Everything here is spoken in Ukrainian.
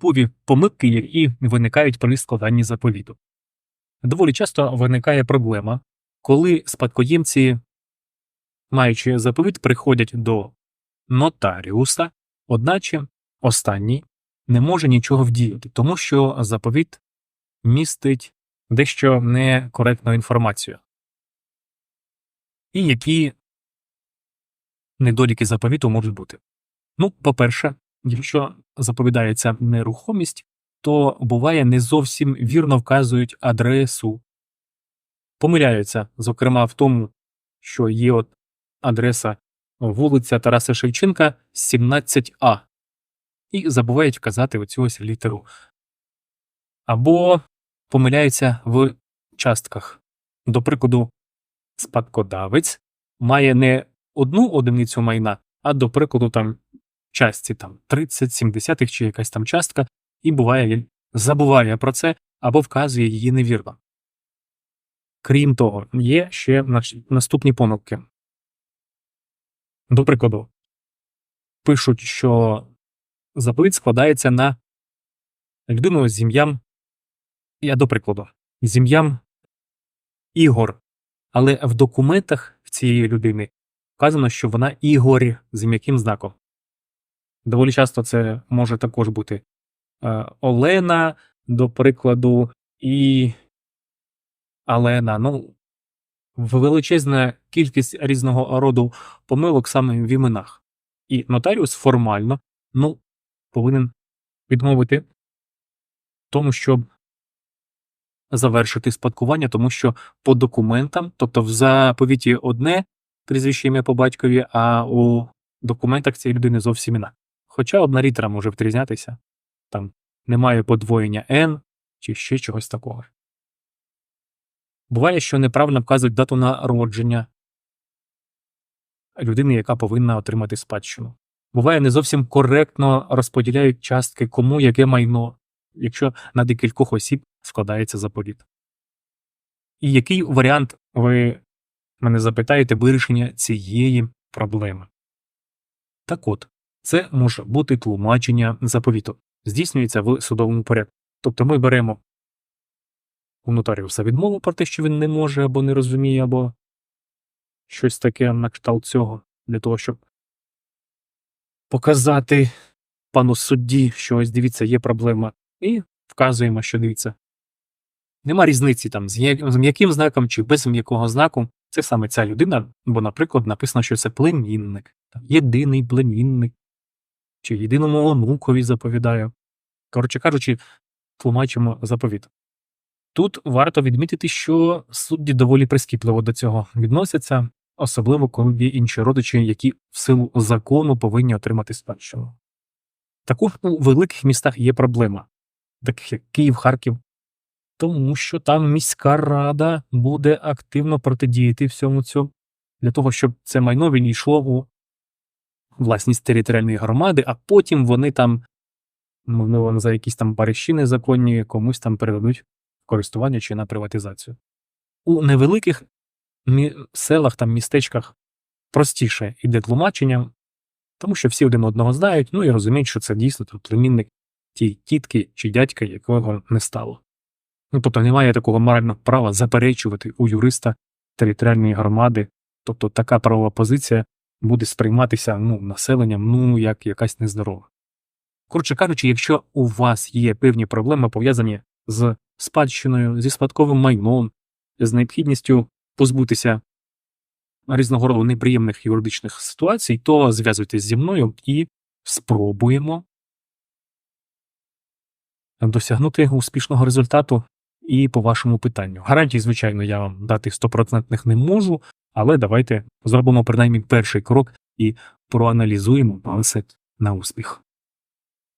типові помилки, які виникають при складанні заповіту. Доволі часто виникає проблема, коли спадкоємці, маючи заповіт, приходять до нотаріуса, одначе останній не може нічого вдіяти, тому що заповіт містить дещо некоректну інформацію. І які недоліки заповіту можуть бути. Ну, по-перше, якщо заповідається нерухомість, то буває не зовсім вірно вказують адресу. Помиляються, зокрема, в тому, що є от адреса вулиця Тараса Шевченка 17А, і забувають вказати оцю ось літеру. Або помиляються в частках. До прикладу, спадкодавець має не одну одиницю майна, а до прикладу, там частці там 30, 70 чи якась там частка, і буває забуває про це або вказує її невірно. Крім того, є ще наступні помилки. До прикладу, пишуть, що заповідь складається на людину з ім'ям, я до прикладу, з ім'ям Ігор, але в документах в цієї людини вказано, що вона Ігор з м'яким знаком. Доволі часто це може також бути е, Олена, до прикладу, і Алена. Ну, величезна кількість різного роду помилок саме в іменах. І нотаріус формально ну, повинен відмовити тому, щоб завершити спадкування, тому що по документам, тобто в заповіті одне прізвище ім'я по батькові, а у документах цієї людини зовсім інакше. Хоча одна літера може відрізнятися, там немає подвоєння N чи ще чогось такого. Буває, що неправильно вказують дату народження людини, яка повинна отримати спадщину. Буває, не зовсім коректно розподіляють частки, кому яке майно, якщо на декількох осіб складається заповіт. І який варіант ви мене запитаєте вирішення цієї проблеми? Так от, це може бути тлумачення заповіту. Здійснюється в судовому порядку. Тобто ми беремо у нотаріуса відмову про те, що він не може або не розуміє, або щось таке на кшталт цього, для того, щоб показати пану судді, що ось дивіться, є проблема, і вказуємо, що дивіться. Нема різниці там з м'яким знаком чи без м'якого знаку. Це саме ця людина, бо, наприклад, написано, що це племінник, єдиний племінник, чи єдиному онукові заповідаю. Коротше кажучи, тлумачимо заповіт. Тут варто відмітити, що судді доволі прискіпливо до цього відносяться, особливо коли є інші родичі, які в силу закону повинні отримати спадщину. Також у великих містах є проблема, таких як Київ, Харків, тому що там міська рада буде активно протидіяти всьому цьому, для того, щоб це майно він йшло у власність територіальної громади, а потім вони там, можливо, за якісь там барищі незаконні комусь там передадуть користування чи на приватизацію. У невеликих селах, там, містечках простіше йде тлумачення, тому що всі один одного знають, ну і розуміють, що це дійсно тут племінник тієї тітки чи дядька, якого не стало. Ну, тобто немає такого морального права заперечувати у юриста територіальної громади. Тобто така правова позиція буде сприйматися ну, населенням ну, як якась нездорова. Коротше кажучи, якщо у вас є певні проблеми пов'язані з спадщиною, зі спадковим майном, з необхідністю позбутися різного роду неприємних юридичних ситуацій, то зв'язуйтесь зі мною і спробуємо досягнути успішного результату і по вашому питанню. Гарантій, звичайно, я вам дати стопроцентних не можу, але давайте зробимо принаймні перший крок і проаналізуємо все на успіх.